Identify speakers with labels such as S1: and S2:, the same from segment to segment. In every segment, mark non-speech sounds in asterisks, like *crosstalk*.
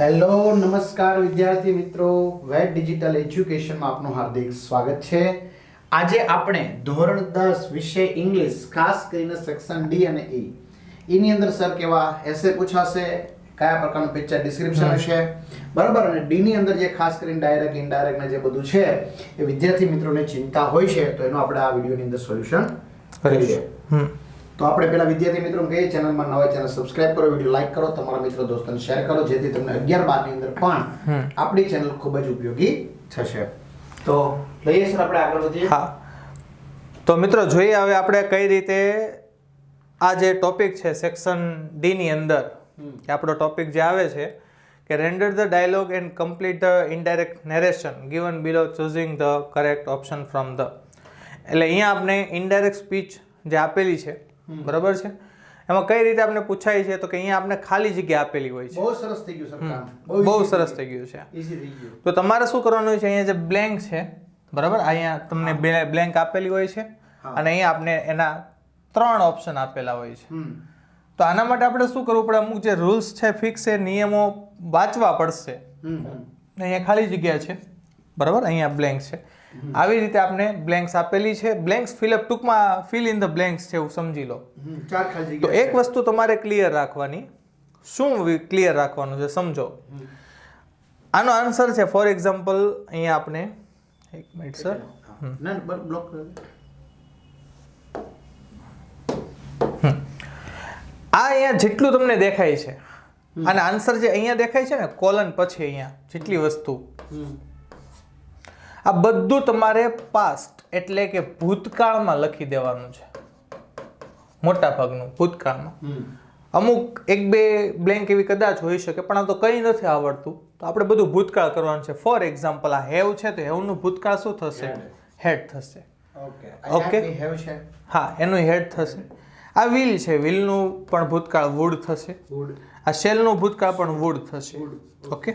S1: Hello નમસ્કાર વિદ્યાર્થી મિત્રો. વેટ ડિજિટલ એજ્યુકેશનમાં આપનું હાર્દિક સ્વાગત છે. આજે આપણે ધોરણ દસ વિષય ઇંગ્લિશ ખાસ કરીને સેક્શન ડી અને ઈ એની અંદર સર કેવા એસે પૂછાશે કયા પ્રકારનું પિક્ચર ડિસ્ક્રિપ્શન હશે બરાબર? અને ડી ની અંદર જે ખાસ કરીને ડાયરેક્ટ ઇનડાયરેક્ટ ને જે બધું છે એ વિદ્યાર્થી મિત્રોને ચિંતા હોય છે તો એનું આપણે આ વિડીયોની અંદર સોલ્યુશન
S2: હમ.
S1: તો આપણે પેલા વિદ્યાર્થી મિત્રો કહીએ ચેનલમાં નવા ચેનલ સબસ્ક્રાઇબ કરો વીડિયો લાઈક કરો તમારા મિત્રો દોસ્તોને શેર કરો જેથી તમને અગિયાર બારની અંદર પણ આપણી ચેનલ ખૂબ જ ઉપયોગી થશે. તો લઈએ સર આપણે આગળ વધીએ.
S2: હા. તો મિત્રો જોઈએ હવે આપણે કઈ રીતે આ જે ટોપિક છે સેક્શન ડી ની અંદર આપણો ટોપિક જે આવે છે કે render the dialogue and complete the indirect narration given below choosing the correct option from the એટલે અહીંયા આપણે ઇનડાયરેક્ટ સ્પીચ જે આપેલી છે બરાબર છે? એમાં કઈ રીતે આપણે પૂછાય છે? તો કે અહીંયા આપણે ખાલી જગ્યા આપેલી હોય છે.
S1: બહુ સરસ થઈ ગયું સર
S2: બહુ સરસ થઈ ગયું. છે. તો તમારે શું કરવાનું છે? અહીંયા જે બ્લેન્ક છે બરાબર? અહીંયા તમને બ્લેન્ક આપેલી હોય છે. અને અહીંયા આપણે એના ત્રણ ઓપ્શન આપેલા હોય છે. તો આના માટે આપણે શું કરવું પડે? અમુક જે રૂલ્સ છે ફિક્સ છે નિયમો વાંચવા પડશે. અહીંયા ખાલી જગ્યા છે. બરાબર? અહીંયા બ્લેન્ક છે. આવી રીતે આપણે બ્લેન્ક્સ આપેલી છે. બ્લેન્ક્સ ફિલઅપ ટૂંકમાં ફિલ ઇન ધ બ્લેન્ક્સ છે એવું સમજી લો.
S1: ચાર ખાલી
S2: તો એક વસ્તુ તમારે ક્લિયર રાખવાની. શું ક્લિયર રાખવાનું છે સમજો. આનો આન્સર છે ફોર એક્ઝામ્પલ અહીંયા આપણે એક મિનિટ સર
S1: બ્લોક
S2: આ અહીંયા જેટલું તમને દેખાય છે. અને આન્સર જે અહીંયા દેખાય છે ને કોલન પછી અહીંયા જેટલી વસ્તુ. આ બધું તમારે પાસ્ટ એટલે કે ભૂતકાળમાં લખી દેવાનું છે. મોટા ભાગનું ભૂતકાળમાં. અમુક એક બે બ્લેન્ક એવી કદાચ હોઈ શકે પણ આ તો કંઈ નથી આવડતું. તો આપણે બધું ભૂતકાળ કરવાનું છે. ફોર એક્ઝામ્પલ આ હેવ છે તો હેવનું ભૂતકાળ શું થશે? હેડ થશે.
S1: ઓકે. હેવ છે?
S2: હા એનું હેડ થશે. આ વ્હીલ છે વ્હીલનું પણ ભૂતકાળ વુડ થશે. આ શેલનું ભૂતકાળ પણ વુડ થશે. ઓકે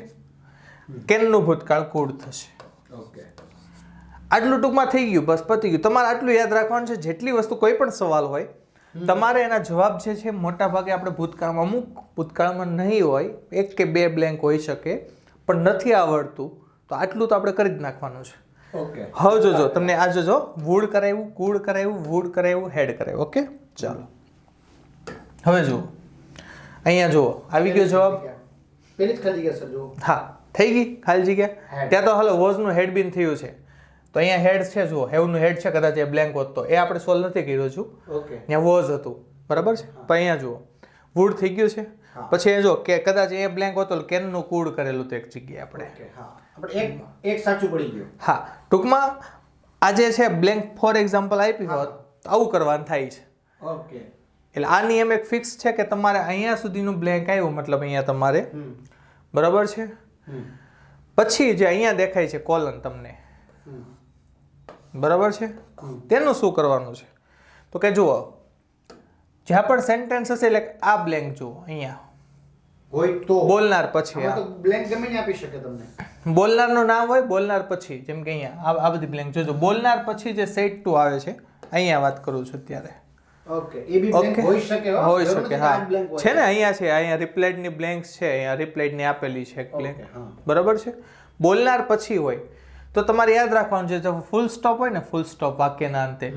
S2: કેનનું ભૂતકાળ કુડ થશે.
S1: ઓકે
S2: આટલું ટૂંકમાં થઈ ગયું બસ પતી ગયું. તમારે આટલું યાદ રાખવાનું છે જેટલી વસ્તુ કોઈ પણ સવાલ હોય તમારે એના જવાબ જે છે મોટા ભાગે આપણે ભૂતકાળમાં અમુક ભૂતકાળમાં નહીં હોય એક કે બે બ્લેન્ક હોઈ શકે પણ નથી આવડતું તો આટલું તો આપણે કરી જ નાખવાનું છે.
S1: ઓકે.
S2: હવે જોજો તમને આ જોજો વૂડ કરાવ્યું કુડ કરાવ્યું વૂડ કરાવ્યું હેડ કરાવ્યું ઓકે? ચાલો. હવે જુઓ. અહીંયા જુઓ. આવી ગયો જવાબ?
S1: પેલી જ ખાલી જગ્યા. સર જો
S2: હા થઈ ગઈ? ખાલી જગ્યા? ત્યાં તો હાલો વોઝનું હેડ બીન થયું છે. તો અહીંયા હેડ છે જુઓ. હેવનું હેડ છે કદાચ એ બ્લેન્ક હોત તો. એ આપણે સોલ્વ નથી કર્યો છું
S1: ઓકે.
S2: ત્યાં વોઝ હતું. બરાબર છે? તો અહીંયા જુઓ. વુડ થઈ ગયું છે. પછી એ જો કે કદાચ એ બ્લેન્ક હોતો કેનનું કૂડ કરેલું તો એક જગ્યાએ આપણે.
S1: આપણે એક એક સાચું પડી ગયું.
S2: હા. ટૂંકમાં આજે છે બ્લેન્ક ફોર એક્ઝામ્પલ આપી હોત આવું કરવાનું થાય છે.
S1: ઓકે.
S2: એટલે આ નિયમ એક ફિક્સ છે કે તમારે અહીંયા સુધીનું બ્લેન્ક આવ્યું મતલબ અહીંયા તમારે. બરાબર છે? પછી જે અહીંયા દેખાય છે કોલન તમને. બરાબર છે? તેનું શું કરવાનું છે? તો કે જુઓ જ્યાં પણ સેન્ટેન્સ હશે એટલે આ બ્લેન્ક જુઓ અહીંયા.
S1: હોય તો.
S2: બોલનાર પછી
S1: બ્લેન્ક ગમે આપી શકે તમને.
S2: બોલનારનું નામ હોય બોલનાર પછી જેમ કે અહીંયા આ બધી બ્લેન્ક જોજો. બોલનાર પછી જે સેટ ટુ આવે છે અહીંયા વાત કરું છું અત્યારે.
S1: ઓકે એ બી બ્લેન્ક હોઈ શકે.
S2: હોઈ શકે હા. છે ને અહીંયા છે અહીંયા રિપ્લાઇડની બ્લેન્ક્સ છે અહીંયા રિપ્લાઇડની આપેલી છે બ્લેન્ક બરાબર છે? બોલનાર પછી હોય તો તમારે યાદ રાખવાનું છે જો ફૂલ સ્ટોપ હોય ને ફૂલ સ્ટોપ વાક્યના અંતે.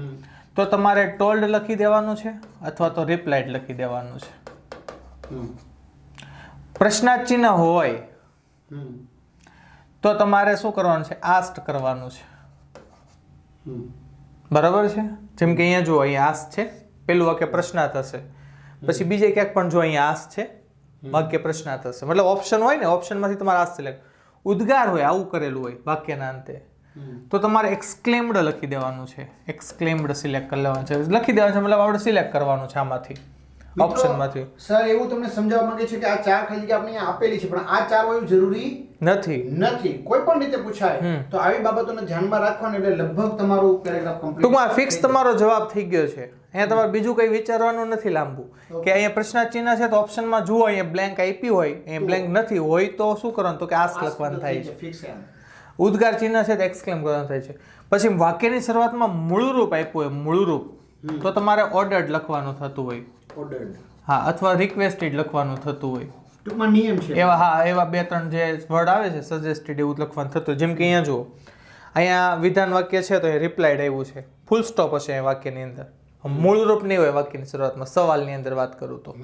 S2: તો તમારે ટોલ્ડ લખી દેવાનું છે અથવા તો રિપ્લાઇડ લખી દેવાનું છે.
S1: પ્રશ્નાચિહ્ન
S2: પ્રશ્નાર્થ ચિહ્ન હોય તો તમારે શું કરવાનું છે આસ્ટ કરવાનું છે. બરાબર છે? જેમ કે અહીંયા જો અહીંયા આસ્ટ છે પેલું વાક્ય પ્રશ્નાર્થ હશે. પછી બીજે ક્યાંક પણ જો અહીંયા આસ્ટ છે વાક્ય પ્રશ્નાર્થ હશે. મતલબ ઓપ્શન હોય ને ઓપ્શનમાંથી તમારે આસ સિલેક્ટ ઉદ્ગાર હોય આવું કરેલું હોય વાક્યના અંતે. તો તમારે એક્સક્લેમ્ડ લખી દેવાનું છે. એક્સક્લેમ્ડ સિલેક્ટ કરી લેવાનું છે. લખી દેવાનું છે મતલબ આપણે સિલેક્ટ કરવાનું છે આમાંથી. ઓપ્શનમાંથી
S1: સર એવું તમને સમજાવવા માંગે છે કે આ ચાર ખાલી જગ્યા આપણે આપેલી છે પણ આ ચાર હોય જરૂરી
S2: નથી.
S1: નથી. કોઈ પણ રીતે પૂછાય. તો આવી બાબતોને ધ્યાનમાં રાખવાની એટલે લગભગ તમારું પેરેગ્રાફ કમ્પ્લીટ
S2: ટૂંકમાં ફિક્સ તમારો જવાબ થઈ ગયો છે. અહીંયા તમારે બીજું કંઈ વિચારવાનું નથી લાંબુ. કે અહીંયા પ્રશ્ન ચિહ્ન છે તો ઓપ્શનમાં જુઓ અહીંયા બ્લેન્ક આપી હોય અહીંયા બ્લેન્ક નથી હોય તો શું કરવાનું? તો કે આસ લખવાનું થાય છે.
S1: ફિક્સ
S2: ઉદ્ગાર ચિહ્ન છે તો એક્સક્લેમ કરવાનું થાય છે. પછી વાક્યની શરૂઆતમાં મૂળરૂપ આપ્યું હોય મૂળરૂપ. તો તમારે ઓર્ડર્ડ લખવાનું થતું હોય.
S1: ઓર્ડર્ડ
S2: હા અથવા રિક્વેસ્ટેડ લખવાનું થતું હોય.
S1: ટૂંકમાં નિયમ છે.
S2: એવા હા એવા બે ત્રણ જે વર્ડ આવે છે સજેસ્ટેડ એવું લખવાનું થતું જેમ કે અહીંયા જુઓ. અહીંયા વિધાન વાક્ય છે તો એ રિપ્લાઇડ આવ્યું છે. ફૂલ સ્ટોપ હશે એ વાક્યની અંદર. મૂળ રૂપ નહીં હોય વાક્યની શરૂઆતમાં સવાલની અંદર વાત કરું તો.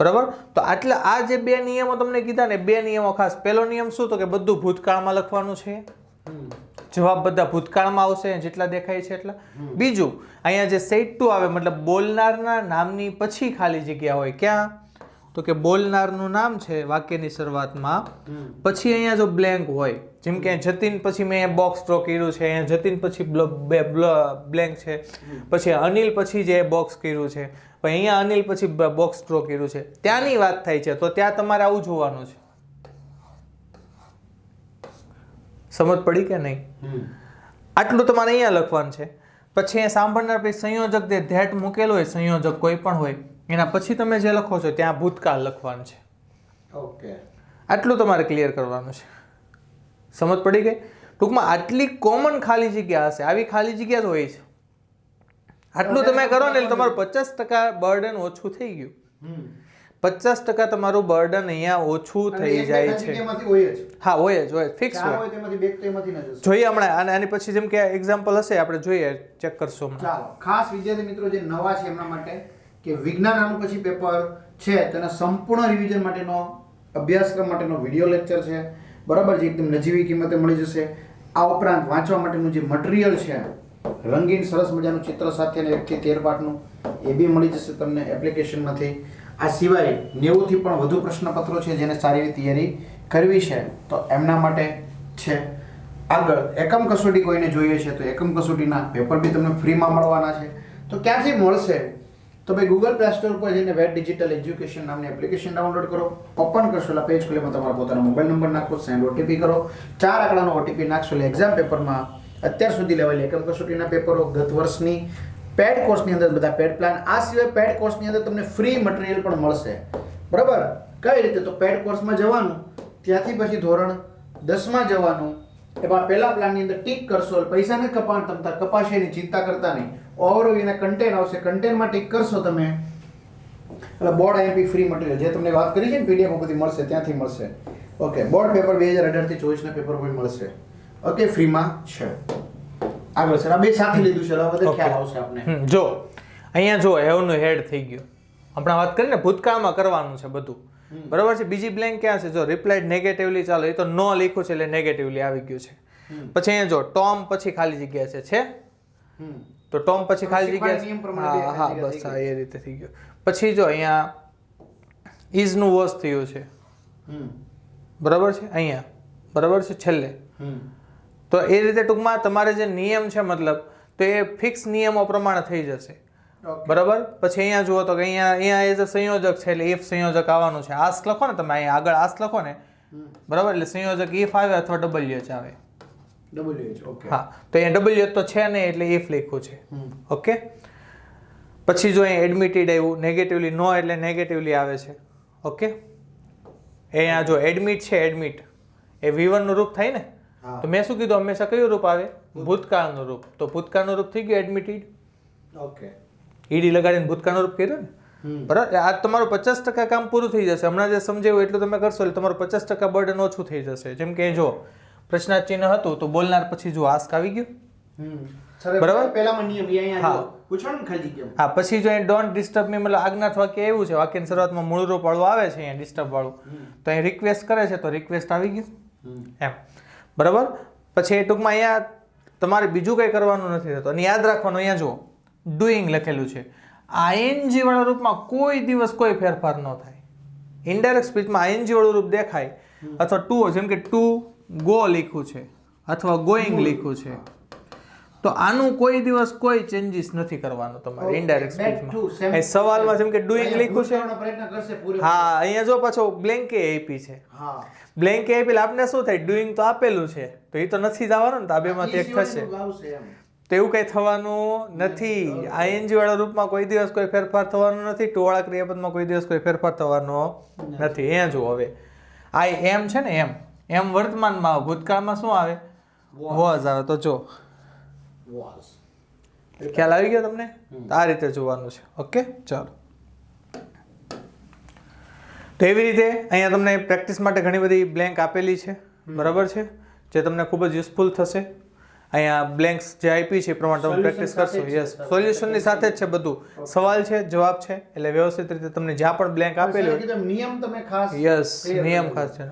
S2: બરાબર? તો આટલા આ જે બે નિયમો તમને કીધા ને બે નિયમો ખાસ. પહેલો નિયમ શું તો કે બધું ભૂતકાળમાં લખવાનું છે. જવાબ બધા ભૂતકાળમાં આવશે, જેટલા દેખાય છે એટલા. બીજું, અહીંયા જે સેટ ટુ આવે, મતલબ બોલનારના નામની પછી ખાલી જગ્યા હોય ક્યાં? તો કે બોલનારનું નામ છે વાક્યની શરૂઆતમાં. પછી અહીંયા જો બ્લેન્ક હોય, જેમ કે જતીન પછી મેં બોક્સ ડ્રો કર્યું છે, અહીંયા જતીન પછી બ્લેન્ક છે. પછી અનિલ પછી જે બોક્સ કર્યું છે. અહીંયા અનિલ પછી બોક્સ ડ્રો કર્યું છે. ત્યાંની વાત થાય છે, તો ત્યાં તમારે આવું જોવાનું છે. સમજ પડી કે નહીં? આટલું તમારે અહીંયા લખવાનું છે. પછી એ સાંભળનાર પછી સંયોજક જે ધેટ મૂકેલો હોય સંયોજક કોઈ પણ હોય એના પછી તમે જે લખો છો ત્યાં ભૂતકાળ લખવાનું છે.
S1: ઓકે.
S2: આટલું તમારે ક્લિયર કરવાનું છે. સમજ પડી ગઈ? ટૂંકમાં આટલી કોમન ખાલી જગ્યા હશે. આવી ખાલી જગ્યા જ હોય છે. આટલું તમે કરો ને એટલે તમારું પચાસ ટકા બર્ડન ઓછું થઈ ગયું. પચાસ ટકા તમારું બર્ડન અહીંયા ઓછું થઈ જાય છે. હા હોય જ હોય ફિક્સ હોય. જોઈએ હમણાં અને આની પછી જેમ કે એક્ઝામ્પલ હશે આપણે જોઈએ ચેક કરશું
S1: ચાલો ખાસ વિદ્યાર્થી મિત્રો જે નવા છે એમના માટે કે વિજ્ઞાન આનું પછી પેપર છે તેના સંપૂર્ણ રિવિઝન માટેનો અભ્યાસક્રમ માટેનો વીડિયો લેક્ચર છે. બરાબર છે એકદમ નજીવી કિંમતે મળી જશે. આ ઉપરાંત વાંચવા માટેનું જે મટીરિયલ છે રંગીન સરસ મજાનું ચિત્ર સાથે અને એકથી તેર પાઠનું એ બી મળી જશે તમને એપ્લિકેશનમાંથી આ સિવાય નેવુંથી પણ વધુ પ્રશ્નપત્રો છે જેને સારી એવી તૈયારી કરવી છે, તો એમના માટે છે. આગળ, એકમ કસોટી કોઈને જોઈએ છે, તો એકમ કસોટીના પેપર બી તમને ફ્રીમાં મળવાના છે. તો ક્યાંથી મળશે? તો ભાઈ ગૂગલ પ્લે સ્ટોર પર જઈને વેટ ડિજિટલ એજ્યુકેશન નામની એપ્લિકેશન ડાઉનલોડ કરો. ઓપન કરશો એટલે પેજ ખુલે તમારો પોતાનો મોબાઈલ નંબર નાખો સેન્ડ ઓટીપી કરો. ચાર આંકડાનો ઓટીપી નાખશો એટલે એક્ઝામ પેપરમાં અત્યાર સુધી લેવાયેલી એકમ કસોટીના પેપરો ગત વર્ષની પેડ કોર્સની અંદર બધા પેડ પ્લાન આ સિવાય પેડ કોર્સની અંદર તમને ફ્રી મટીરિયલ પણ મળશે. બરાબર? કઈ રીતે? તો પેડ કોર્સમાં જવાનું, ત્યાંથી પછી ધોરણ દસમાં જવાનું. એમાં પહેલા પ્લાનની અંદર ટીક કરશો પૈસા નથી કપાણ તમતા કપાશે એની ચિંતા કરતા નહીં. ઓવરઓલ એના કન્ટેન્ટ આવશે. કન્ટેન્ટમાં ટીક કરશો તમે. એટલે બોર્ડ આઈએમપી ફ્રી મટીરિયલ જે તમને વાત કરી છે ને પીડીએફ બધી મળશે, ત્યાંથી મળશે. ઓકે બોર્ડ પેપર બે હજાર અઢારથી ચોવીસના પેપર પણ મળશે. ઓકે ફ્રીમાં છે. આગળ સર આ બે સાથે લીધું છે હવે ખ્યાલ આવશે આપને.
S2: જો અહીંયા જો હેવનું હેડ થઈ ગયું. હમણાં વાત કરીને ભૂતકાળમાં કરવાનું છે બધું. બરાબર છે? બીજી બ્લેન્ક ક્યાં છે? જો રિપ્લાય નેગેટિવલી ચાલો. એ તો નો લખ્યું છે એટલે નેગેટિવલી આવી ગયું છે. પછી અહીંયા જો ટોમ પછી ખાલી જગ્યા છે છે. તો ટોમ પછી ખાલી જગ્યા છે. હા હા બસ હા એ રીતે થઈ ગયો. પછી જો અહીંયા ઇઝનું વોશ થયું છે. બરાબર છે? અહીંયા. બરાબર છે? છેલ્લે. તો એ રીતે ટૂંકમાં તમારે જે નિયમ છે મતલબ તો એ ફિક્સ નિયમો પ્રમાણે થઈ જશે. બરાબર? પછી અહીંયા જુઓ તો કે અહીંયા અહીંયા એઝ અ સંયોજક છે એટલે ઇફ સંયોજક આવવાનું છે. આસ લખો ને તમે અહીંયા આગળ આસ લખો ને. બરાબર? એટલે સંયોજક ઇફ આવે અથવા ડબલ્યુ એચ આવે. હા. તો અહીંયા ડબલ્યુ તો છે નહીં એટલે ઇફ લખ્યું છે. ઓકે? પછી જો અહીંયા એડમિટેડ આવ્યું નેગેટિવલી નો એટલે નેગેટિવલી આવે છે. ઓકે? અહીંયા જો એડમિટ છે એડમિટ એ વી વનનું રૂપ થાય ને. તો મેં શું કીધું? હંમેશા કયું રૂપ આવે? ભૂતકાળનું રૂપ. તો ભૂતકાળનું રૂપ થઈ ગયું એડમિટેડ
S1: ઓકે
S2: ઈડી લગાડીને ભૂતકાળનું રૂપ કર્યું ને? બરાબર? આ તમારું પચાસ ટકા કામ પૂરું થઈ જશે. હમણાં જે સમજાવ્યું એટલું તમે કરશો એટલે તમારું પચાસ ટકા બર્ડન ઓછું થઈ જશે. જેમ કે જો પ્રશ્નાર્થ ચિહ્ન હતું તો બોલનાર પછી જો આસ્ક આવી ગયું. બરાબર?
S1: પહેલામાં નિયમ અહીંયા
S2: હા.
S1: પૂછવાનું ખાલી.
S2: હા પછી જો અહીં ડોન્ટ ડિસ્ટર્બ મી મતલબ આજ્ઞાથ વાક્ય એવું છે. વાક્યની શરૂઆતમાં મૂળ રૂપ વાળું આવે છે અહીંયા ડિસ્ટર્બ વાળું. તો અહીં રિક્વેસ્ટ કરે છે તો રિક્વેસ્ટ આવી ગયું. એમ. બરાબર? પછી એ ટૂંકમાં અહીંયા તમારે બીજું કંઈ કરવાનું નથી થતું. અને યાદ રાખવાનું અહીંયા જુઓ. ડુઈંગ લખેલું છે. આઈએનજી વાળા રૂપમાં કોઈ દિવસ કોઈ ફેરફાર ન થાય. ઇન્ડાયરેક્ટ સ્પીચમાં આઈએનજી વાળું રૂપ દેખાય અથવા ટુ જેમ કે ટુ ગો લખ્યું છે અથવા ગોઈંગ લખ્યું છે. તો આનું કોઈ દિવસ કોઈ ચેન્જીસ નથી કરવાનું તમારે ઇન્ડાયરેક્ટ સ્પીચમાં અહીં સવાલમાં જેમ કે ડુઈંગ લખ્યું છે. હા અહીંયા જો પાછો બ્લેન્કે એપી છે. બ્લેન્ક આપેલ આપને શું થાય? ડુઈંગ તો આપેલું છે. તો એ તો નથી જવાનું ને તો આ બેમાંથી એક થશે. તો એવું કંઈ થવાનું નથી. આઈએનજી વાળા રૂપમાં કોઈ દિવસ કોઈ ફેરફાર થવાનો નથી. ટોળા ક્રિયાપદમાં કોઈ દિવસ કોઈ ફેરફાર થવાનો નથી. અહીંયા જુઓ હવે. આ એમ છે ને એમ એમ વર્તમાનમાં આવે. ભૂતકાળમાં શું આવે? વોઝ આવે. તો જો. ખ્યાલ આવી ગયો તમને? આ રીતે જોવાનું છે. ઓકે? ચાલો. તો એવી રીતે અહીંયા તમને પ્રેક્ટિસ માટે ઘણી બધી બ્લેન્ક આપેલી છે. બરાબર છે? જે તમને ખૂબ જ યુઝફુલ થશે. અહીંયા બ્લેન્ક્સ જે આપી છે એ પ્રમાણે તમે પ્રેક્ટિસ કરશો. યસ સોલ્યુશનની સાથે જ છે બધું. સવાલ છે જવાબ છે એટલે વ્યવસ્થિત રીતે તમને જ્યાં પણ બ્લેન્ક આપેલું હોય
S1: નિયમ તમે ખાસ
S2: યસ નિયમ ખાસ છે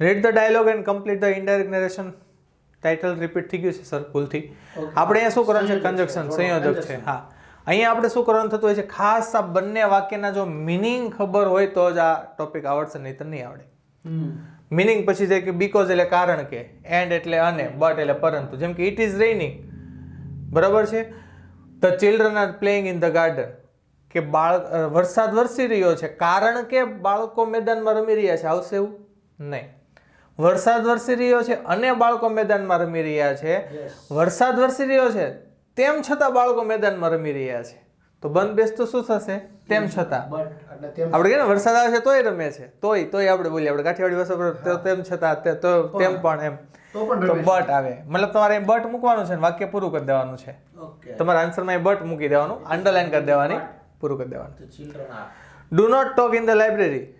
S2: read the dialogue and complete the indirect narration title repeat થઈ ગયું છે સર ભૂલથી. આપણે અહીંયા શું કરવાનું છે? કન્જક્શન સંયોજક છે. હા. અહીંયા આપણે શું કરવાનું થતું હોય છે? ખાસ આ બંને વાક્યના જો મિનિંગ ખબર હોય તો જ આ ટોપિક આવડશે નહીં તો નહીં આવડે. મિનિંગ પછી છે કે બીકોઝ એટલે કારણ કે એન્ડ એટલે અને બટ એટલે પરંતુ. જેમ કે ઇટ ઇઝ રેઇનિંગ બરાબર છે? The children are playing in the garden કે બાળક વરસાદ વરસી રહ્યો છે. કારણ કે બાળકો મેદાનમાં રમી રહ્યા છે. આવશે એવું? નહીં. વરસાદ વરસી રહ્યો છે અને બાળકો મેદાનમાં રમી રહ્યા છે. વરસાદ વરસી રહ્યો છે. તેમ છતાં બાળકો મેદાનમાં રમી રહ્યા છે. તો બંધ બેસ તો શું થશે? તેમ છતાં. આપણે કે વરસાદ આવે છે તોય રમે છે. તોય તોય આપણે બોલીએ આપણે કાઠિયાવાડી ભાષા તેમ છતાં તો તેમ પણ એમ.
S1: તો.
S2: બટ આવે. મતલબ તમારે બટ મૂકવાનું છે ને વાક્ય પૂરું કરી દેવાનું છે. તમારા આન્સરમાં એ બટ મૂકી દેવાનું અંડરલાઈન કરી દેવાની પૂરું કરી દેવાનું. Do not talk in the library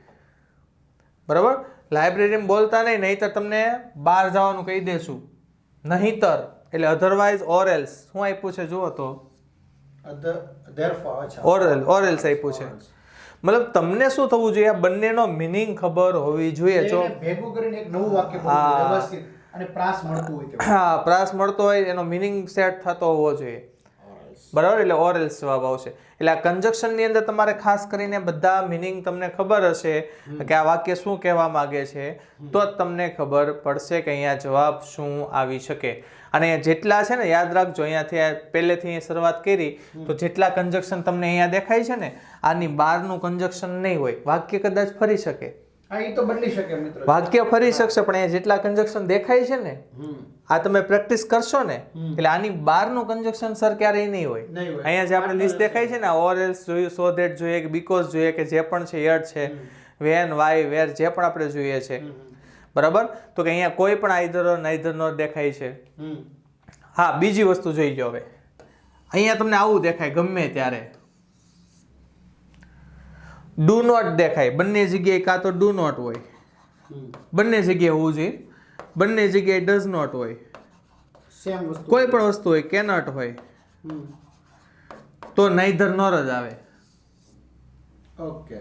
S2: બરાબર? લાઇબ્રેરીમાં બોલતા નહીં નહીતર તમને બહાર જવાનું કહી દેશું. નહીંતર. એટલે અધરવાઇઝ ઓર એલ્સ શું આપ્યું છે? જુઓ તો.
S1: Other, ઓર.
S2: ઓરલ ઓરલ્સ આપ્યું છે. મતલબ તમને શું થવું જોઈએ? આ બંનેનો મિનિંગ ખબર હોવી જોઈએ. જો
S1: ભેગું કરીને એક નવું વાક્ય
S2: હા.
S1: વ્યવસ્થિત. અને પ્રાસ મળતો હોય
S2: હા પ્રાસ મળતો હોય એનો મિનિંગ સેટ થતો હોવો જોઈએ. બરાબર? એટલે ઓર એલ્સ જવાબ આવશે. એટલે આ કન્જક્શનની અંદર તમારે ખાસ કરીને બધા મિનિંગ તમને ખબર હશે કે આ વાક્ય શું કહેવા માગે છે. તો જ તમને ખબર પડશે કે અહીંયા જવાબ શું આવી શકે. અને જેટલા છે ને યાદ રાખજો અહીંયાથી આ પહેલેથી શરૂઆત કરી તો જેટલા કન્જક્શન તમને અહીંયા દેખાય છે ને આની બહારનું કન્જક્શન નહીં હોય. વાક્ય કદાચ ફરી શકે.
S1: તો બદલી શકે મિત્રો.
S2: વાક્ય ફરી શકશે પણ અહીંયા જેટલા કન્જક્શન દેખાય છે ને આ તમે પ્રેક્ટિસ કરશો ને એટલે આની બહારનું કન્જક્શન સર ક્યારેય નહીં હોય. અહીંયા જે આપણે લિસ્ટ દેખાય છે ને ઓર એલ્સ જોયું સો ધેટ જોઈએ કે બીકોઝ જોઈએ કે જે પણ છે યડ છે વેન વાય વેર જે પણ આપણે જોઈએ છે. બરાબર? તો કે અહીંયા કોઈ પણ આઈધર નાઈધર નો દેખાય છે. હા બીજી વસ્તુ જોઈ લો હવે. અહીંયા તમને આવું દેખાય ગમે ત્યારે. ડુ નોટ દેખાય. બંને જગ્યાએ કાં તો ડુ નોટ હોય. બંને જગ્યાએ હોવું જોઈએ. બંને જગ્યાએ ડઝ નોટ હોય.
S1: વસ્તુ.
S2: કોઈ પણ વસ્તુ હોય કેનોટ હોય. તો નાઈધર નોર જ આવે.
S1: ઓકે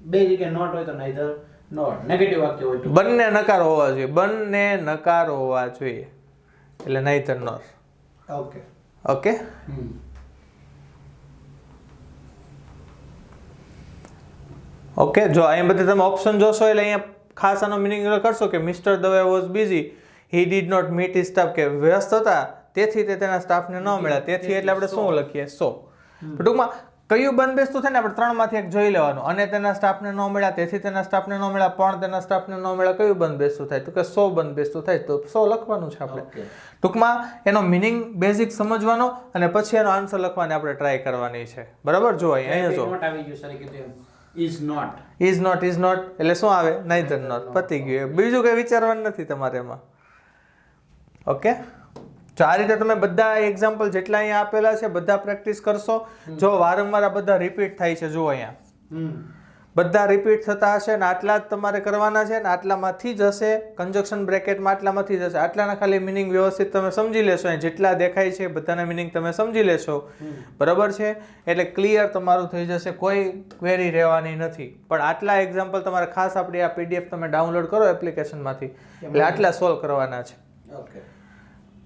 S1: બે જગ્યાએ નોટ હોય તો neither. નોટ નેગેટિવ વાક્ય હોય તો?
S2: બંને નકાર હોવા જોઈએ. બંને નકાર હોવા જોઈએ. એટલે નહીતર નોર
S1: ઓકે
S2: ઓકે ઓકે જો અહીં બધે તમે ઓપ્શન જોશો એટલે અહીંયા ખાસ આનો મિનિંગ કરશો કે mister Dave was busy he did not meet his staff કે વ્યસ્ત હતા તેથી તે તેના સ્ટાફને ન મળ્યા. તેથી એટલે આપણે શું લખીએ? સો ટૂંકમાં કયું બંધબેસતું થાય ને આપણે ત્રણમાંથી એક જોઈ લેવાનું. અને તેના સ્ટાફને ન મળ્યા તેથી તેના સ્ટાફને ન મળ્યા પણ તેના સ્ટાફને ન મળ્યા કયું બંધ બેસતું થાય? તો કે સો બંધબેસતું થાય તો સો લખવાનું છે આપણે. ટૂંકમાં એનો મિનિંગ બેઝિક સમજવાનો અને પછી એનો આન્સર લખવાની આપણે ટ્રાય કરવાની છે. બરાબર? જો અહીં અહીંયા જો.
S1: આવી ગયું સર કીધું એમ. is
S2: is not is not એટલે શું આવે? નાઈધર નોટ પતી ગયું. બીજું કંઈ વિચારવાનું નથી તમારે એમાં. ઓકે તો આ રીતે તમે બધા એક્ઝામ્પલ જેટલા અહીંયા આપેલા છે બધા પ્રેક્ટિસ કરશો. જો વારંવાર આ બધા રિપીટ થાય છે જુઓ અહીંયા. બધા રિપીટ થતા હશે ને આટલા જ તમારે કરવાના છે ને આટલામાંથી જ હશે કન્જક્શન બ્રેકેટમાં આટલામાંથી જ હશે. આટલાના ખાલી મિનિંગ વ્યવસ્થિત તમે સમજી લેશો અહીં જેટલા દેખાય છે બધાના મિનિંગ તમે સમજી લેશો. બરાબર છે? એટલે ક્લિયર તમારું થઈ જશે. કોઈ ક્વેરી રહેવાની નથી. પણ આટલા એક્ઝામ્પલ તમારે ખાસ આપણી આ પીડીએફ તમે ડાઉનલોડ કરો એપ્લિકેશનમાંથી એટલે આટલા સોલ્વ કરવાના છે.
S1: Okay.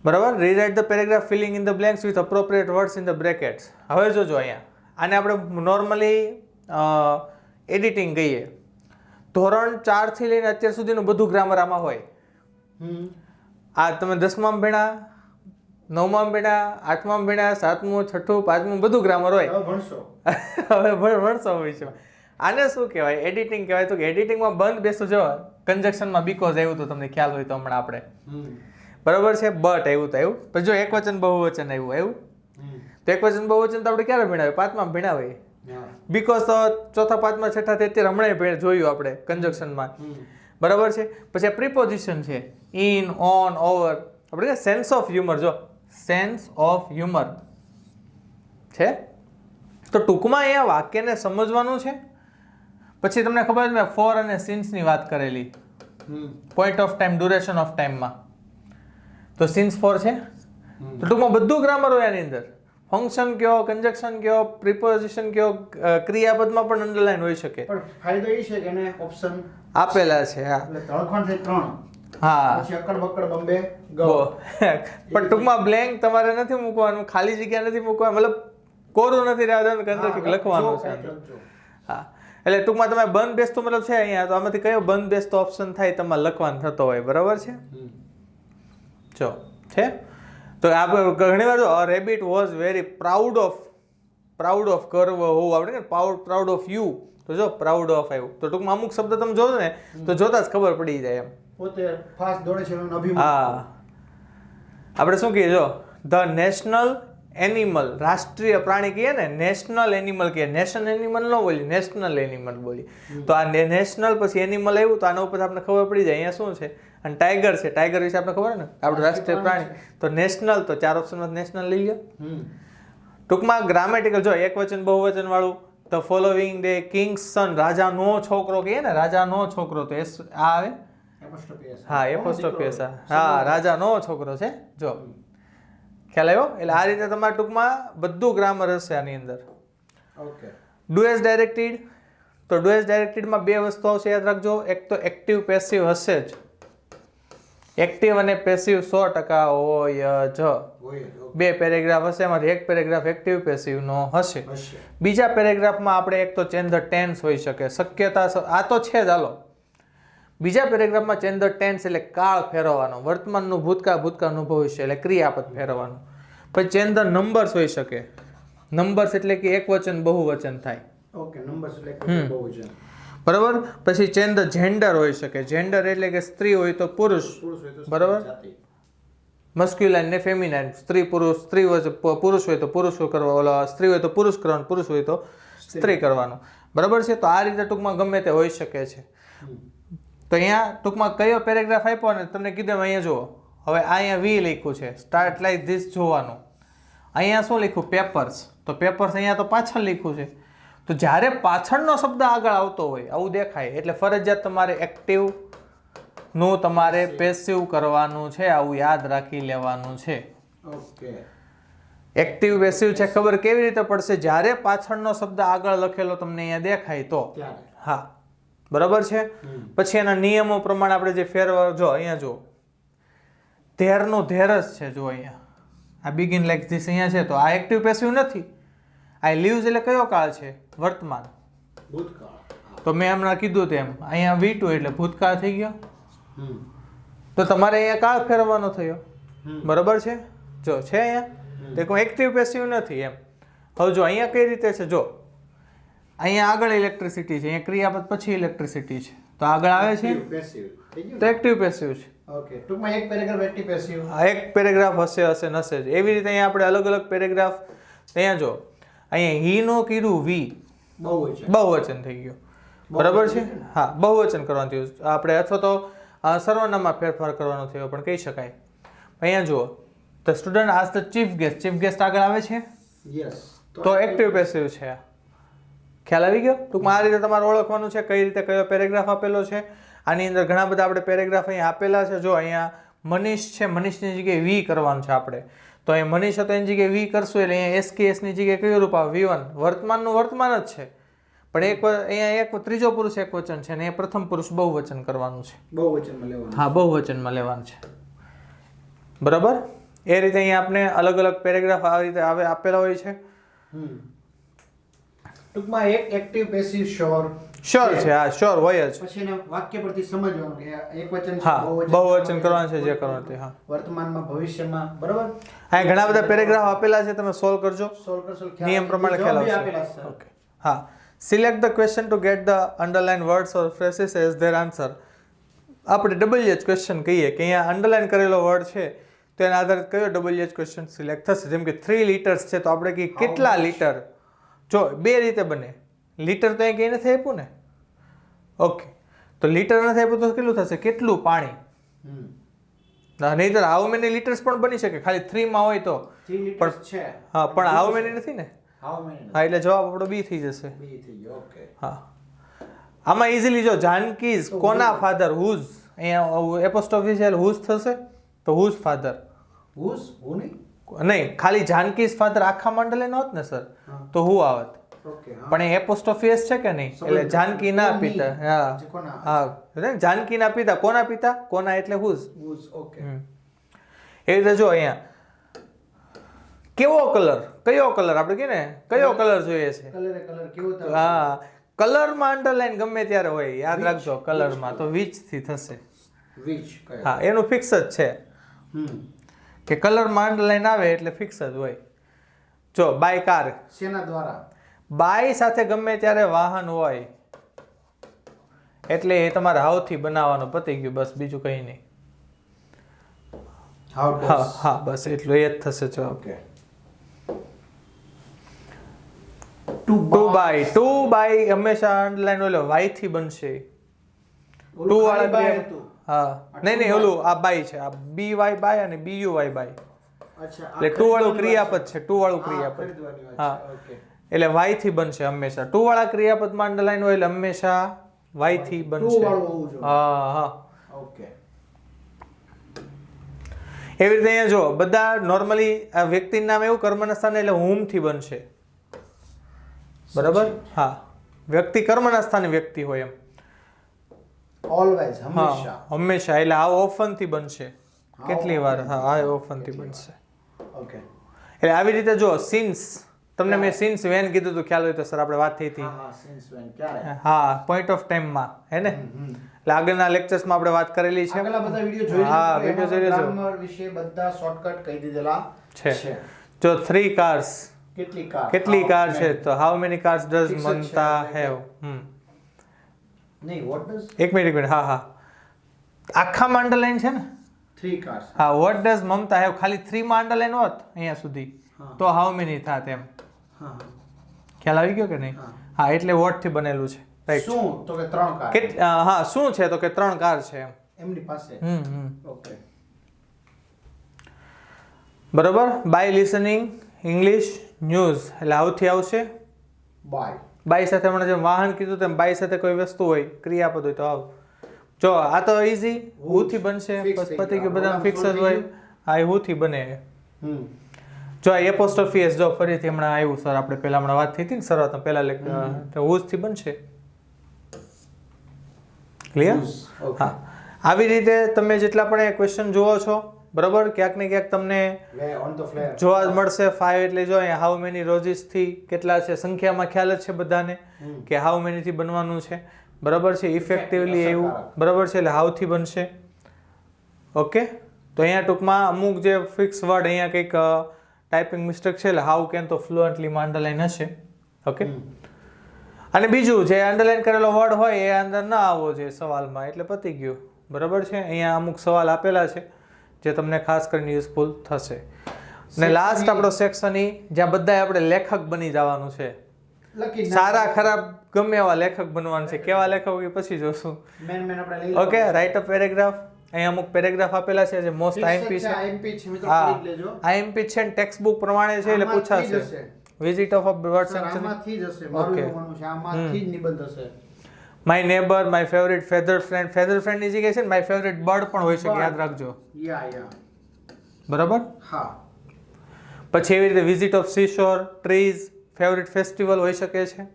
S2: બરાબર? Rewrite the paragraph filling in the blanks with appropriate words in the brackets હવે જોજો અહીંયા. આને આપણે નોર્મલી એડિટિંગ કહીએ. ધોરણ ચારથી લઈને અત્યાર સુધીનું બધું ગ્રામર આમાં હોય. આ તમે દસમામાં ભણ્યા નવમામાં ભણ્યા આઠમામાં ભણ્યા સાતમું છઠ્ઠું પાંચમું બધું ગ્રામર હોય.
S1: હવે ભણશો. *laughs*
S2: હવે ભણ- ભણશો હોય આને શું કહેવાય? એડિટિંગ કહેવાય. તો કે એડિટિંગમાં બંધ બેસો જો. કન્જક્શનમાં બીકોઝ આવ્યું હતું તમને ખ્યાલ હોય તો હમણાં આપણે. બરાબર છે? બટ આવ્યું તો આવ્યું પછી જો એક વચન બહુવચન આવ્યું આવ્યું તો એક વચન બહુવચન તો આપણે ક્યારે ભણાવે પાંચમાં ભણાવે બીકોઝ તો ચોથા પાંચમા છઠ્ઠા તે હમણાં જોયું આપણે કન્જક્શનમાં બરાબર છે? પછી પ્રિપોઝિશન છે. ઇન ઓન ઓવર આપણે સેન્સ ઓફ હ્યુમર જો સેન્સ ઓફ હ્યુમર છે? તો ટૂંકમાં એ વાક્યને સમજવાનું છે. પછી તમને ખબર છે મેં ફોર અને સિન્સની વાત કરેલી. Point of time duration of ટાઈમમાં તો સિન્સ ફોર છે. તો ટૂંકમાં બધું ગ્રામર હોય આની અંદર. ફંક્શન કયો કન્જક્શન કયો પ્રિપોઝિશન કયો ક્રિયાપદમાં પણ અંડરલાઈન હોઈ શકે.
S1: પણ ફાયદો એ છે કે એને ઓપ્શન
S2: આપેલા છે હા.
S1: એટલે ત્રણ ત્રણ.
S2: હા.
S1: અકડ બકડ
S2: ગો.
S1: ગો.
S2: પણ ટૂંકમાં બ્લેન્ક તમારે નથી મૂકવાનું ખાલી જગ્યા નથી મૂકવાનું મતલબ કોરું નથી રહેવાનું કે અંદર લખવાનું છે હા. એટલે ટૂંકમાં તમે બંધ બેસતો મતલબ છે અહીંયા તો આમાંથી કયો બંધ બેસતો ઓપ્શન થાય તમારે લખવાનું થતો હોય બરાબર છે? જો છે? તો આપણે ઘણી વાર જો rabbit was very proud of proud of ગર્વ હોવું આપણે કે પ્રાઉડ પ્રાઉડ ઓફ યુ તો જો પ્રાઉડ ઓફ આવ્યું. તો ટૂંકમાં અમુક શબ્દ તમે જોશો ને તો જોતા જ ખબર પડી જાય એમ.
S1: પોતે ફાસ્ટ દોડે છે અભિમાન
S2: હા. આપણે શું કહીએ જો ધ નેશનલ એનિમલ રાષ્ટ્રીય પ્રાણી કહીએ ને નેશનલ એનિમલ કહીએ. નેશનલ એનિમલ ન બોલી નેશનલ એનિમલ બોલી તો આ નેશનલ પછી એનિમલ આવ્યું તો આના ઉપર આપણે ખબર પડી જાય અહીંયા શું છે? અને ટાઈગર છે. ટાઈગર વિશે આપણે ખબર ને? આપણું રાષ્ટ્રીય પ્રાણી. તો નેશનલ તો ચાર ઓપ્શનમાં નેશનલ લઈ લો ટૂંકમાં ગ્રામેટિકલ જો એક વચન બહુવચન વાળું the following day king's son રાજાનો છોકરો કહીએ ને? રાજાનો છોકરો તો એસ આ આવે? હા
S1: એ
S2: પોસ્ટ
S1: દીકરો?
S2: હા રાજાનો છોકરો છે. જો. ખ્યાલ આવ્યો? એટલે આ રીતે તમારે ટૂંકમાં બધું ગ્રામર હશે આની અંદર.
S1: ઓકે.
S2: ડુ એઝ ડાયરેક્ટેડ તો ડુએસ ડાયરેક્ટેડમાં બે વસ્તુ આવશે યાદ રાખજો. એક તો એક્ટિવ પેસિવ હશે જ. એક્ટિવ અને પેસિવ સો ટકા હોય જ. બે પેરેગ્રાફ હશે એમાંથી એક પેરેગ્રાફ એક્ટિવ પેસિવનો હશે. બીજા પેરેગ્રાફમાં આપણે એક તો ચેન્જ ધ ટેન્સ હોઈ શકે. શક્યતા આ તો છે જ હાલો. બીજા પેરેગ્રાફમાં ચેન્જ ધ ટેન્સ એટલે કાળ ફેરવવાનો વર્તમાનનું ભૂતકાળ ભૂતકાળનું ભવિષ્ય એટલે ક્રિયાપદ ફેરવવાનું. પછી ચેન્જ ધ નંબર્સ હોઈ શકે. નંબર્સ એટલે કે એક વચન બહુવચન થાય.
S1: ઓકે નંબર્સ એટલે બહુ.
S2: બરાબર? પછી ચેન્જ ધ જેન્ડર હોઈ શકે. જેન્ડર એટલે કે સ્ત્રી હોય તો પુરુષ. બરાબર. મસ્ક્યુલાઇન ને ફેમિનાઇન સ્ત્રી પુરુષ સ્ત્રી હોય પુરુષ હોય તો પુરુષ કરવા ઓલા સ્ત્રી હોય તો પુરુષ કરવાનું પુરુષ હોય તો સ્ત્રી. કરવાનું. બરાબર છે? તો આ રીતે ટૂંકમાં ગમે તે હોઈ શકે છે. તો અહીંયા ટૂંકમાં કયો પેરેગ્રાફ આપ્યો ને તમને કીધું અહીંયા જુઓ. હવે આ અહીંયા વી લખ્યું છે. સ્ટાર્ટ લાઈક ધીસ જોવાનું. અહીંયા શું લખ્યું? પેપર્સ તો પેપર્સ અહીંયા તો પાછળ લખ્યું છે. તો જ્યારે પાછળનો શબ્દ આગળ આવતો હોય આવું દેખાય. એટલે ફરજિયાત તમારે એક્ટિવનું તમારે પેસિવ કરવાનું છે આવું યાદ રાખી લેવાનું છે. એક્ટિવ પેસિવ છે ખબર કેવી રીતે પડશે? જ્યારે પાછળનો શબ્દ આગળ લખેલો તમને અહીંયા દેખાય તો. હા. બરાબર છે? પછી એના નિયમો પ્રમાણે આપણે જે ફેરવા જો અહીંયા જો. ધેરનો ધેર જ છે જો અહીંયા. આ બિગિન લાઈક ધીસ અહીંયા છે તો આ એક્ટિવ પેસિવ નથી. આ લીવ્સ એટલે કયો કાળ છે? વર્તમાન.
S1: ભૂતકાળ.
S2: તો મેં હમણાં કીધું તેમ અહીંયા વી ટુ એટલે ભૂતકાળ થઈ ગયો. તો તમારે અહીંયા કાળ ફેરવવાનો થયો. બરોબર છે? જો છે અહીંયા. તે કોઈ એક્ટિવ પેસિવ નથી એમ. હવે જો અહીંયા કઈ રીતે છે? જો અહીંયા આગળ ઇલેક્ટ્રિસિટી છે અહીંયા ક્રિયાપદ પછી ઇલેક્ટ્રિસિટી છે. તો આગળ આવે છે? તો એક્ટિવ પેસિવ છે.
S1: ઓકે ટૂંકમાં એક પેરેગ્રાફ એક્ટિવ
S2: પેસિવ એક પેરેગ્રાફ હશે હશે નશે એવી રીતે અહીંયા આપણે અલગ અલગ પેરેગ્રાફ અહીંયા જો અહીંયા હી નો કીધું વી.
S1: બહુવચન.
S2: બહુવચન થઈ ગયું. બરાબર છે? હા બહુવચન કરવાનું થયું. આપણે અથવા તો સર્વનામમાં ફેરફાર કરવાનો થયો પણ કહી શકાય. અહીંયા જુઓ. The student as the chief guest chief guest આગળ આવે છે?
S1: યસ
S2: તો એક્ટિવ પેસિવ છે ખ્યાલ આવી ગયો? ટૂંકમાં આ રીતે તમારે ઓળખવાનું છે કઈ રીતે કયો પેરેગ્રાફ આપેલો છે. આની અંદર ઘણા બધા આપણે પેરેગ્રાફ અહીંયા આપેલા છે. જો અહીંયા મનીષ છે મનીષની જગ્યાએ વી કરવાનું છે આપણે. તો અહીં મનીષ હતો એની જગ્યાએ વી કરશું એટલે અહીંયા એસ કે એસની જગ્યાએ કયું રૂપ આવે? વી વન વર્તમાનનું વર્તમાન જ છે. પણ એક અહીંયા એક ત્રીજો પુરુષ એક વચન છે અને એ પ્રથમ પુરુષ બહુવચન કરવાનું છે.
S1: બહુવચનમાં લેવાનું.
S2: હા બહુવચનમાં લેવાનું છે. બરાબર? એ રીતે અહીંયા આપણે અલગ અલગ પેરેગ્રાફ આવી રીતે આવે આપેલા હોય છે.
S1: ટૂંકમાં એક એક્ટિવ પેસિવ શ્યોર
S2: શ્યોર છે. હા શ્યોર હોય જ.
S1: પછી એને વાક્ય પરથી સમજવાનું કે એક વચન
S2: હા,
S1: બહુવચન
S2: કરવાનું છે, જે કરવાનું તે, હા.
S1: વર્તમાનમાં ભવિષ્યમાં બરાબર?
S2: હા ઘણા બધા પેરેગ્રાફ આપેલા છે તમે સોલ્વ કરજો.
S1: સોલ્વ કરશો
S2: નિયમ પ્રમાણે ખ્યાલ આવશે. ઓકે હા. Select the question to get the underline words or phrases as their answer આપણે ડબલ એચ ક્વેશ્ચન કહીએ કે અહીંયા અંડરલાઇન કરેલો વર્ડ છે તો એના આધારે કયો ડબલ એચ ક્વેશ્ચન સિલેક્ટ થશે? જેમ કે થ્રી લીટર્સ છે તો આપણે કહીએ કેટલા લીટર જો બે રીતે બને. લીટર તો અહીં કંઈ નથી આપ્યું ને? ઓકે. તો લીટર નથી આપ્યું તો કેટલું થશે? કેટલું પાણી. ના, નહીંતર હાઉ મેની લીટર્સ પણ બની શકે? ખાલી થ્રીમાં હોય તો.
S1: પણ છે.
S2: હા પણ હાઉ મેની નથી ને? હા એટલે જવાબ આપણો બી થઈ જશે. હા. આમાં ઇઝીલી જો જાનકીઝ કોના ફાધર હુઝ અહીંયા એપોસ્ટોફિશિયલ હુઝ થશે? તો હુઝ ફાધર
S1: હુઝ હુ નહીં?
S2: નહીં ખાલી જાનકીસ ફાધર આખા મંડલે હોત ને સર તો હું આવત. પણ એ એપોસ્ટોફિયસ છે કે નહીં? એટલે જાનકી
S1: કોની?
S2: પિતા હા. હા. એટલે જાનકીના પિતા કોના પિતા? કોના એટલે હુઝ
S1: ઓકે.
S2: એ રીતે જો અહીંયા. કેવો કલર? કયો કલર? આપણે કહીએ ને કયો કલર? જોઈએ છે? હા. કલરમાં અંડરલાઈન ગમે ત્યારે હોય યાદ રાખજો કલરમાં તો વીચથી થશે.
S1: વીચ
S2: હા એનું ફિક્સ જ છે.
S1: હમ.
S2: કે કલર માંડ લઈને આવે એટલે ફિક્સ જ હોય. જો બાય કાર
S1: શેના દ્વારા?
S2: બાય સાથે ગમે ત્યારે વાહન હોય. એટલે એ તમારે હાવથી બનાવવાનું પતી ગયું બસ બીજું કંઈ નહીં. હા હા બસ એટલું એ જ થશે જવાબ
S1: okay.
S2: Two by two by હંમેશા અંડરલાઈન ઓલો વાયથી બનશે. ટુ વાળા ક્રિયા- હા. નહીં નહીં ઓલું આ બાય છે. આ બી વાય બાય અને બી યુ વાય બાય.
S1: અચ્છા
S2: એટલે ટુ વાળું ક્રિયાપદ છે? ટુ વાળું ક્રિયાપદ. હા. એટલે વાયથી બનશે હંમેશા. ટુ વાળા ક્રિયાપદમાં અંડરલાઈન હોય એટલે હંમેશા
S1: વાયથી
S2: બનશે. હા હા.
S1: ઓકે.
S2: એવી રીતે અહીંયા જો બધા નોર્મલી આ વ્યક્તિનું નામ એવું કર્મના સ્થાને એટલે હુમથી બનશે. બરાબર? હા. વ્યક્તિ કર્મના સ્થાને વ્યક્તિ હોય એમ.
S1: ઓલવેઝ હંમેશા.
S2: હંમેશા. એટલે આ ઓફનથી બનશે કેટલી વાર. હા આ
S1: ઓફનથી
S2: બનશે.
S1: ઓકે
S2: એટલે આવી રીતે જો સિન્સ તમને મેં સિન્સ વેન કીધું હતું ખ્યાલ હોય તો સર આપણે વાત થઈ હતી.
S1: હા
S2: પોઈન્ટ ઓફ ટાઈમમાં હે ને?
S1: લેક્ચર્સ
S2: એટલે આગળના લેક્ચર્સમાં આપણે વાત કરેલી છે.
S1: આગળના બધા વિડિયો જોઈ
S2: હા,
S1: વિડિયો
S2: જોઈ લેજો.
S1: ગ્રામર વિશે બધા શોર્ટકટ કહી દીધેલા
S2: છે. જો થ્રી કાર્સ
S1: કેટલી કાર
S2: કેટલી કાર છે? તો how many cars does Mamta have hmm.
S1: નહીં વોટ ડઝ
S2: એક મિનિટ એક મિનિટ હા હા. આખામાં અંડરલાઈન છે ને?
S1: થ્રી કાર્સ
S2: હા વોટ ડઝ મમતા હેવ ખાલી થ્રીમાં અંડરલાઈન હોત અહીંયા સુધી તો હાઉ મેની થાત એમ?
S1: હા
S2: ખ્યાલ આવી ગયો કે નહીં?
S1: હા.
S2: એટલે વોટથી બનેલું છે? રાઈટ
S1: શું? તો કે ત્રણ કાર
S2: હા શું છે? તો કે ત્રણ કાર છે એમ.
S1: એમની પાસે?
S2: Hmm hmm.
S1: ઓકે
S2: બરોબર? બાય લિસનિંગ ઇંગ્લિશ ન્યૂઝ એટલે આવથી આવશે?
S1: બાય
S2: બાય સાથે હમણાં જેમ વાહન કીધું તેમ બાય સાથે કોઈ વસ્તુ હોય ક્રિયાપદ હોય તો આવ. જો આ તો ઈઝી હુથી બનશે પતિ ગયું. બધા ફિક્સ જ હોય. આ હુથી બને.
S1: હમ.
S2: જો આ એપોસ્ટોફીએસ જો ફરીથી હમણાં આવ્યું સર આપણે પહેલા હમણાં વાત થઈ હતી ને શરૂઆતમાં પહેલા લેક તો હુઝથી બનશે. ક્લિયર હા. આવી રીતે તમે જેટલા પણ ક્વેશ્ચન જુઓ છો બરાબર? ક્યાંક ને ક્યાંક તમને જોવા જ મળશે ફાઈવ એટલે જો અહીંયા હાઉ મેની રોજીસથી કેટલા છે સંખ્યામાં ખ્યાલ જ છે બધાને કે હાઉ મેની થી બનવાનું છે. બરાબર છે? ઇફેક્ટિવલી એવું. બરાબર છે? એટલે હાઉ થી બનશે. ઓકે તો અહીંયા ટૂંકમાં અમુક જે ફિક્સ વર્ડ અહીંયા કંઈક ટાઈપિંગ મિસ્ટેક છે એટલે હાઉ કેન તો ફ્લુઅન્ટલી અંડરલાઈન હશે. ઓકે અને બીજું જે અંડરલાઈન કરેલો વર્ડ હોય એ અંદર ના આવવો જોઈએ સવાલમાં એટલે પતી ગયું. બરાબર છે? અહીંયા અમુક સવાલ આપેલા છે. જે તમને ખાસ કરીને યુઝફુલ થશે. ને લાસ્ટ આપણો સેક્શન ઈ જ્યાં બધાય આપણે લેખક બની જવાનું છે. સારા ખરાબ ગમે એવા લેખક બનવાનું છે. કેવા લેખક એ પછી જોશું. ઓકે રાઇટ અ પેરેગ્રાફ અહીંયા અમુક પેરેગ્રાફ આપેલા છે જે મોસ્ટ આઈએમપી છે
S1: આઈએમપી છે
S2: હા. આઈએમપી છે ને ટેક્સ્ટ બુક પ્રમાણે છે એટલે પૂછાશે. Visit of a bird sanctuary
S1: આમાંથી જ હશે મારું
S2: Okay.
S1: છે. આમાંથી જ નિબંધ હશે.
S2: My neighbour my favourite feather friend feather ફ્રેન્ડની જગ્યાએ છે ને માય ફેવરિટ બર્ડ પણ હોઈ શકે યાદ રાખજો.
S1: યા યા
S2: બરાબર?
S1: હા.
S2: પછી એવી રીતે visit of seashore trees favourite festival હોઈ શકે છે.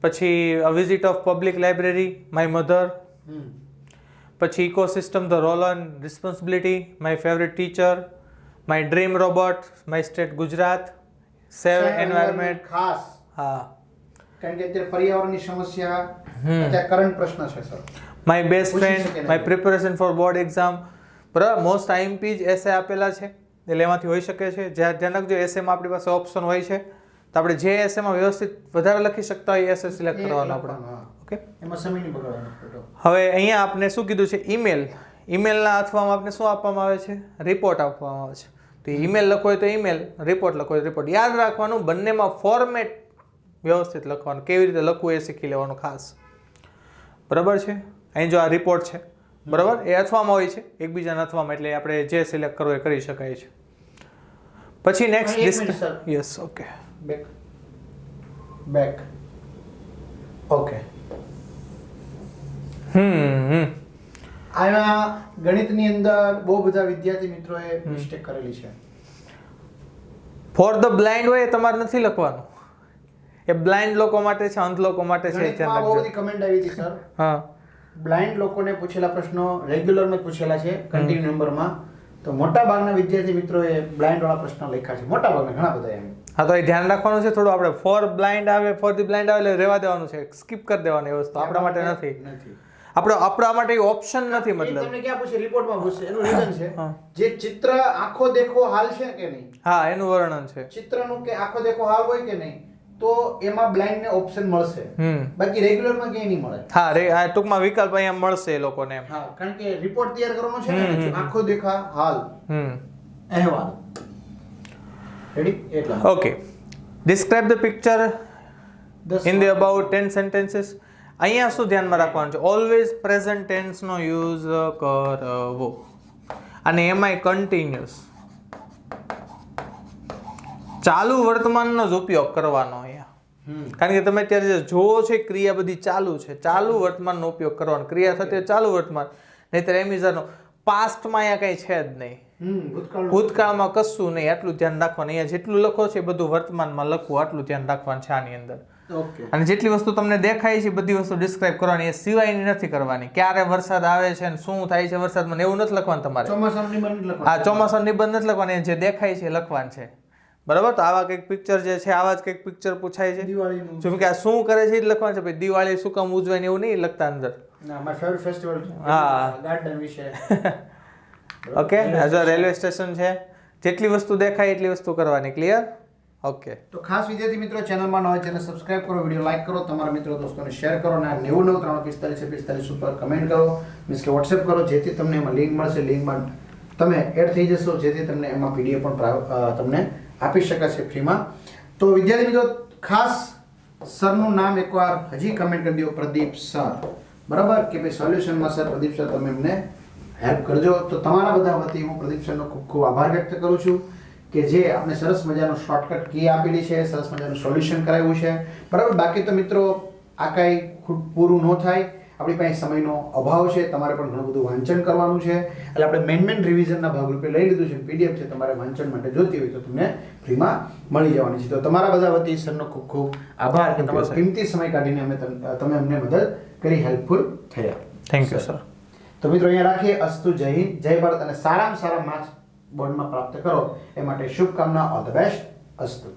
S2: પછી visit of public library my mother પછી ecosystem the role on responsibility my favourite teacher my dream robot my state Gujarat save environment
S1: ખાસ.
S2: હા.
S1: કારણ કે અત્યારે પર્યાવરણની સમસ્યા. અત્યારે કરંટ પ્રશ્ન છે sir
S2: my best friend my preparation for board exam બરાબર? મોસ્ટ આઈએમપી જ એસે આપેલા છે. એટલે એમાંથી હોઈ શકે છે. જ્યાં ધ્યાન રાખજો એસએમાં આપણી પાસે ઓપ્શન હોય છે તો આપણે જે એસએમાં વ્યવસ્થિત વધારે લખી શકતા હોય એસએ સિલેક્ટ કરવાનો આપણે. ઓકે
S1: એમાં સમય નહીં બગાડવાનો
S2: હવે અહીંયા આપને શું કીધું છે? ઈમેલ ઈમેલના અથવામાં આપને શું આપવામાં આવે છે? રિપોર્ટ આપવામાં આવે છે. તો ઈમેલ લખો હોય તો ઈમેલ રિપોર્ટ લખો હોય રિપોર્ટ યાદ રાખવાનું બંનેમાં ફોર્મેટ વ્યવસ્થિત લખવાનું કેવી રીતે લખવું એ શીખી લેવાનું ખાસ. બરાબર છે? અહીં જો આ રિપોર્ટ છે બરાબર? એ અથવામાં હોય છે એકબીજાના અથવામાં એટલે આપણે જે સિલેક્ટ કરવો એ કરી શકાય છે. પછી next yes okay
S1: back back okay
S2: hmm
S1: આમાં ગણિતની અંદર બહુ બધા વિદ્યાર્થી મિત્રોએ મિસ્ટેક કરેલી છે.
S2: ફોર ધ બ્લાઇન્ડ હોય એ તમારે નથી લખવાનું. એ બ્લાઇન્ડ લોકો માટે છે અંધ લોકો માટે છે ધ્યાન
S1: બહુ બધી કમેન્ટ આવી હતી સર
S2: હા.
S1: બ્લાઇન્ડ લોકોને પૂછેલા પ્રશ્નો રેગ્યુલરમાં જ પૂછેલા છે કન્ટિન્યુ નંબરમાં તો મોટા ભાગના વિદ્યાર્થી મિત્રોએ બ્લાઇન્ડ વાળા પ્રશ્નો લખ્યા છે. મોટા ભાગના ઘણા બધા એમ.
S2: હા તો એ ધ્યાન રાખવાનું છે થોડું આપણે ફોર બ્લાઇન્ડ આવે ફોર ધી બ્લાઇન્ડ આવે એટલે રહેવા દેવાનું છે. સ્કીપ કરી દેવાની એ વસ્તુ આપણા માટે નથી.
S1: નથી.
S2: આપણે આપણા માટે ઓપ્શન નથી મતલબ.
S1: તમને ક્યાં પૂછે? રિપોર્ટમાં પૂછશે એનું રીઝન છે. જે ચિત્ર આખો દેખો હાલ છે કે નહીં?
S2: હા એનું વર્ણન છે.
S1: ચિત્રનું કે આખો દેખો હાલ હોય કે નહીં? તો એમાં બ્લાઇન્ડ ને ઓપ્શન મળશે. બાકી રેગ્યુલરમાં ક્યાંય નહીં મળે.
S2: હા રે આ ટૂંકમાં વિકલ્પ અહીંયા મળશે એ લોકોને
S1: હા કારણ કે રિપોર્ટ તૈયાર કરવાનો છે ને આખો દેખા હાલ. અહેવાલ. રેડી એટલા.
S2: Okay describe the picture in the about 10 sentences અહીંયા શું ધ્યાનમાં રાખવાનું છે? ઓલવેઝ પ્રેઝન્ટ ટેન્સનો યુઝ કરવો અને એમાંય કન્ટિન્યુઅસ ચાલુ વર્તમાનનો જ ઉપયોગ કરવાનો અહીંયા કારણ કે તમે અત્યારે જે જોવો છો ક્રિયા બધી ચાલુ છે. ચાલુ વર્તમાનનો ઉપયોગ કરવાનો. ક્રિયા થતી ચાલુ વર્તમાન. નહીતર એમિઝાનો પાસ્ટમાં અહીંયા કંઈ છે જ નહીં. ભૂતકાળમાં કશું નહીં. આટલું ધ્યાન રાખવાનું. અહીંયા જેટલું લખો છે બધું વર્તમાનમાં લખવું. આટલું ધ્યાન રાખવાનું છે આની અંદર. અને જેટલી વસ્તુ તમને દેખાય છે બધી વસ્તુ ડિસ્ક્રાઇબ કરવાની. એ સિવાયની નથી કરવાની. ક્યારે વરસાદ આવે છે અને શું થાય છે વરસાદમાં એવું નથી લખવાનું તમારે.
S1: ચોમાસાનું નિબંધ
S2: હા ચોમાસાનો નિબંધ નથી લખવાનું. જે દેખાય છે લખવાનું છે. બરાબર? તો આવા કંઈક પિક્ચર જે છે આવા જ કંઈક પિક્ચર પૂછાય છે.
S1: દિવાળીનું
S2: જેમ કે આ શું કરે છે એ લખવાનું છે. ભાઈ દિવાળી શું કામ ઉજવાય ને એવું નહીં લખતા અંદર.
S1: ના માય ફેવરિટ ફેસ્ટિવલ
S2: હા.
S1: ગાર્ડન વિશે.
S2: ઓકે જો રેલવે સ્ટેશન છે. જેટલી વસ્તુ દેખાય એટલી વસ્તુ કરવાની. ક્લિયર ઓકે
S1: તો ખાસ વિદ્યાર્થી મિત્રો ચેનલમાં નવા ચેનલ સબસ્ક્રાઇબ કરો વીડિયો લાઇક કરો તમારા મિત્રો દોસ્તોને શેર કરો અને નેવું નવ ત્રણ પિસ્તાલીસ પિસ્તાલીસ ઉપર કમેન્ટ કરો. મીન્સ કે વોટ્સએપ કરો જેથી તમને એમાં લિંક મળશે. લિંકમાં તમે એડ થઈ જશો જેથી તમને એમાં પીડીએફ પણ તમને આપી શકાશે ફ્રીમાં. તો વિદ્યાર્થી મિત્રો, ખાસ સરનું નામ એકવાર હજી કમેન્ટ કરી દો, પ્રદીપ સર. બરાબર? કે ભાઈ સોલ્યુશનમાં સર પ્રદીપ સર, તમે એમને હેલ્પ કરજો. તો તમારા બધા વતી હું પ્રદીપ સરનો ખૂબ ખૂબ આભાર વ્યક્ત કરું છું કે જે આપણે સરસ મજાનું શોર્ટકટ કી આપેલી છે, સરસ મજાનું સોલ્યુશન કરાવ્યું છે. બરાબર? બાકી તો મિત્રો, આ કાંઈ પૂરું ન થાય. આપણી પાસે સમયનો અભાવ છે તમારે પણ ઘણું બધું વાંચન કરવાનું છે. એટલે આપણે મેન મેન રિવિઝનના ભાગરૂપે લઈ લીધું છે પીડીએફ છે તમારે વાંચન માટે જોતી હોય તો તમને ફ્રીમાં મળી જવાની છે. તો તમારા બધા વતી સરનો ખૂબ ખૂબ આભાર કે તમારો કિંમતી સમય કાઢીને અમે તમે અમને મદદ કરી હેલ્પફુલ થયા.
S2: થેન્ક યુ સર
S1: તો મિત્રો અહીંયા રાખીએ. અસ્તુ જય હિન્દ જય ભારત અને સારામાં સારા માર્ક્સ બોર્ડમાં પ્રાપ્ત કરો. એ માટે શુભકામના ઓલ ધ બેસ્ટ અસ્તુ.